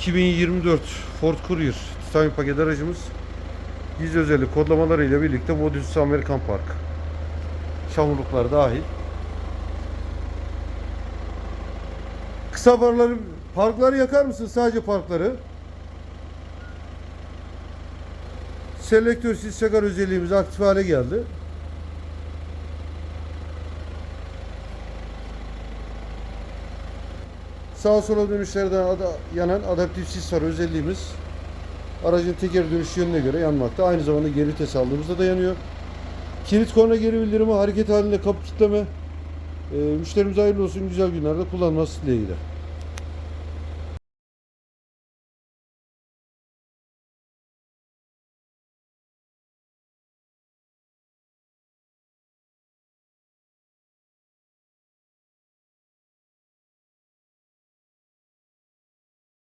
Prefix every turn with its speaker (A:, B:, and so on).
A: 2024 Ford Courier titanyum paket aracımız Giz özellik kodlamalarıyla birlikte modülsüz Amerikan Park. Çamurluklar dahil. Kısa farları, parkları yakar mısın? Sadece parkları. Selektör sis çakar özelliğimiz aktif hale geldi. Sağa sola dönüşlerden ada- yanan adaptif sis far özelliğimiz aracın teker dönüş yönüne göre yanmakta. Aynı zamanda geri vites aldığımızda da yanıyor. Kilit korna geri bildirimi, hareket halinde kapı kilitleme. Ee, müşterimize hayırlı olsun, güzel günlerde kullanması dileğiyle.